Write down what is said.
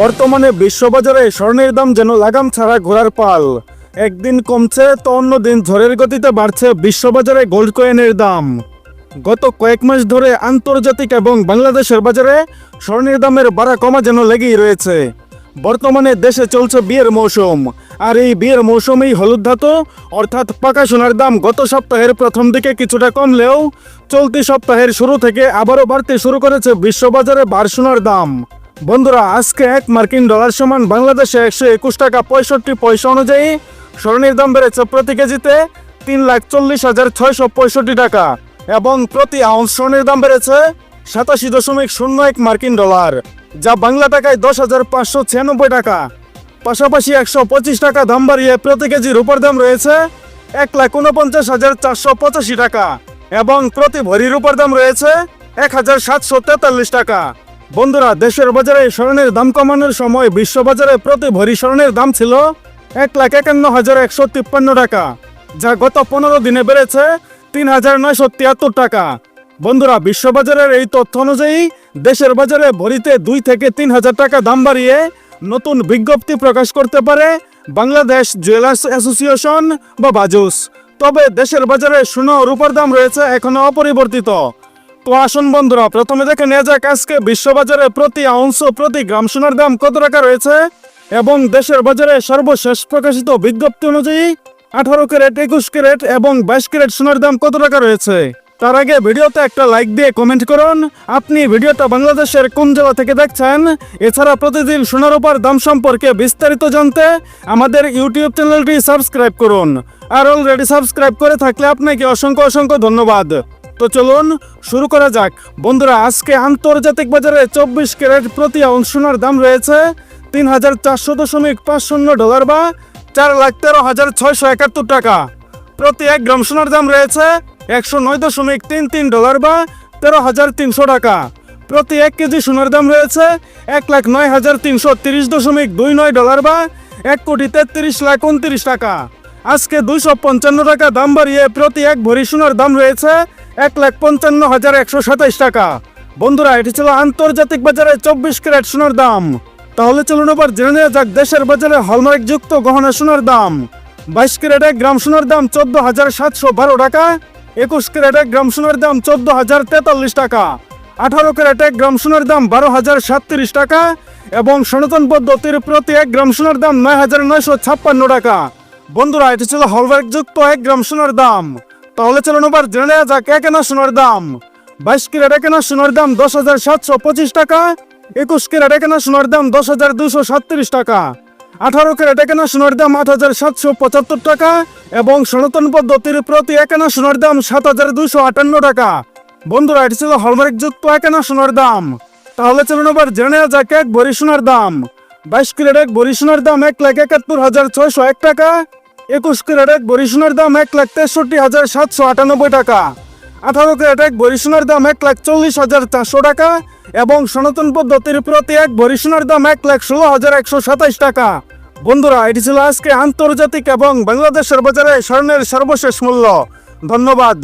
বর্তমানে বিশ্ববাজারে স্বর্ণের দাম যেন লাগাম ছাড়া ঘোরার পাল। একদিন কমছে তো অন্য দিন ঝড়ের গতিতে বাড়ছে বিশ্ববাজারে গোল্ড কয়েনের দাম। গত কয়েক মাস ধরে আন্তর্জাতিক এবং বাংলাদেশের বাজারে স্বর্ণের দামের বাড়া কমা যেন লেগেই রয়েছে। বর্তমানে দেশে চলছে বিয়ের মৌসুম। আর এই বিয়ের মৌসুমেই হলুদ ধাতু, অর্থাৎ পাকা সোনার দাম গত সপ্তাহের প্রথম দিকে কিছুটা কমলেও চলতি সপ্তাহের শুরু থেকে আবারও বাড়তে শুরু করেছে বিশ্ববাজারে বার সোনার দাম। বন্ধুরা, আজকে এক মার্কিন ডলার সমান বাংলাদেশে একশো একুশ টাকা পঁয়ষট্টি পয়সা অনুযায়ী স্বর্ণের দাম বেড়েছে প্রতি কেজিতে তিন লাখ চল্লিশ হাজার ছয়শো পঁয়ষট্টি টাকা এবং প্রতি আউন্স স্বর্ণের দাম বেড়েছে সাতাশি দশমিক শূন্য এক মার্কিন ডলার, যা বাংলা টাকায় দশ হাজার পাঁচশো ছিয়ানব্বই টাকা। পাশাপাশি একশো পঁচিশ টাকা দাম বাড়িয়ে প্রতি কেজি রূপার দাম রয়েছে এক লাখ উনপঞ্চাশ হাজার চারশো পঁচাশি টাকা এবং প্রতি ভরি রূপার দাম রয়েছে এক হাজার সাতশো তেতাল্লিশ টাকা। বন্ধুরা, দেশের বাজারে স্বর্ণের দাম কমানোর সময় বিশ্ববাজারে প্রতি ভরি স্বর্ণের দাম ছিল এক লাখ একান্ন হাজার একশো তিপ্পান্ন টাকা, যা গত পনেরো দিনে বেড়েছে তিন হাজার নয়শো তিয়াত্তর টাকা। বন্ধুরা, বিশ্ববাজারের এই তথ্য অনুযায়ী দেশের বাজারে ভরিতে দুই থেকে তিন হাজার টাকা দাম বাড়িয়ে নতুন বিজ্ঞপ্তি প্রকাশ করতে পারে বাংলাদেশ জুয়েলার্স অ্যাসোসিয়েশন বা বাজুস। তবে দেশের বাজারে সোনা রূপার দাম রয়েছে এখনও অপরিবর্তিত। তো আসুন বন্ধুরা, প্রথমে দেখে নেওয়া যাক আজকে বিশ্ববাজারে প্রতি আউন্স প্রতি গ্রাম সোনার দাম কত টাকা রয়েছে এবং দেশের বাজারে সর্বশেষ প্রকাশিত বিজ্ঞপ্তি অনুযায়ী আঠারো ক্যারেট, একুশ ক্যারেট এবং বাইশ ক্যারেট সোনার দাম কত টাকা রয়েছে? তার আগে ভিডিওতে একটা লাইক দিয়ে কমেন্ট করুন। আপনি ভিডিওটা বাংলাদেশের কোন জেলা থেকে দেখছেন? এছাড়া প্রতিদিন সোনার উপর দাম সম্পর্কে বিস্তারিত জানতে আমাদের ইউটিউব চ্যানেলটি সাবস্ক্রাইব করুন। আর অলরেডি সাবস্ক্রাইব করে থাকলে আপনাকে অসংখ্য অসংখ্য ধন্যবাদ। তো চলুন, শুরু করা যাক। বন্ধুরা, আজকে আন্তর্জাতিক বাজারে চব্বিশ ক্যারেট প্রতি সোনার দাম রয়েছে তিন হাজার চারশো দশমিক পাঁচ শূন্য ডলার বা চার লাখ তেরো হাজার ছয়শো একাত্তর টাকা। প্রতি এক গ্রাম সোনার দাম রয়েছে একশো নয় দশমিক তিন তিন ডলার বা তেরো হাজার তিনশো টাকা। প্রতি এক কেজি সোনার দাম রয়েছে এক লাখ নয় হাজার তিনশো তিরিশ দশমিক দুই নয় ডলার বা এক কোটি তেত্রিশ লাখ উনত্রিশ টাকা। আজকে দুইশো পঞ্চান্ন টাকা দাম বাড়িয়ে প্রতি এক ভরি সোনার দাম রয়েছে এক লাখ পঞ্চান্ন হাজার একশো সাতাইশ টাকা। বন্ধুরা, এটি ছিল আন্তর্জাতিক বাজারে চব্বিশ ক্যারেট সোনার দাম। তাহলে চলুন এবার জেনে নেওয়া যাক দেশের বাজারে হলমার্ক যুক্ত গহনা সোনার দাম। বাইশ ক্যারেট গ্রাম সোনার দাম চোদ্দ হাজার সাতশো বারো টাকা, একুশ ক্যারেট গ্রাম সোনার দাম চোদ্দ হাজার তেতাল্লিশ টাকা, আঠারো ক্যারেট গ্রাম সোনার দাম বারো হাজার সাতত্রিশ টাকা এবং সনাতন পদ্ধতির প্রতি এক গ্রাম সোনার দাম নয় হাজার নয়শো ছাপ্পান্ন টাকা। বন্ধুরা, এটি ছিল হলমার্ক যুক্ত এক গ্রাম সোনার দাম। তাহলে চলুন এবার জেনে নেওয়া যাক, এক আনা সোনার দাম? বাইশ ক্যারেট এক আনা সোনার দাম দশ হাজার সাতশো পঁচিশ টাকা? একুশ ক্যারেট এক আনা সোনার দাম দশ হাজার দুশো সাতত্রিশ টাকা? আঠারো ক্যারেট এক আনা সোনার দাম আট হাজার সাতশো পঁচাত্তর টাকা? এবং সনাতন পদ্ধতির প্রতি এক আনা সোনার দাম সাত হাজার দুশো আটান্ন টাকা? বন্ধুরা, এটি ছিল হলমার্ক যুক্ত এক আনা সোনার দাম। তাহলে চলুন এবার জেনে যাক, এক ভরি সোনার দাম। বাইশ ক্যারেট এক ভরি সোনার দাম এক লাখ একাত্তর হাজার ছয়শো এক টাকা। একুশ ক্যারেট এক ভরি সোনার দাম এক লাখ তেষট্টি হাজার সাতশো আটানব্বই টাকা। আঠারো ক্যারেট এক ভরি সোনার দাম এক লাখ চল্লিশ হাজার চারশো টাকা এবং সনাতন পদ্ধতির প্রতি এক ভরি সোনার দাম এক লাখ ষোলো হাজার একশো সাতাইশ টাকা। বন্ধুরা, এটি ছিল আজকে আন্তর্জাতিক এবং বাংলাদেশের বাজারে স্বর্ণের সর্বশেষ মূল্য। ধন্যবাদ।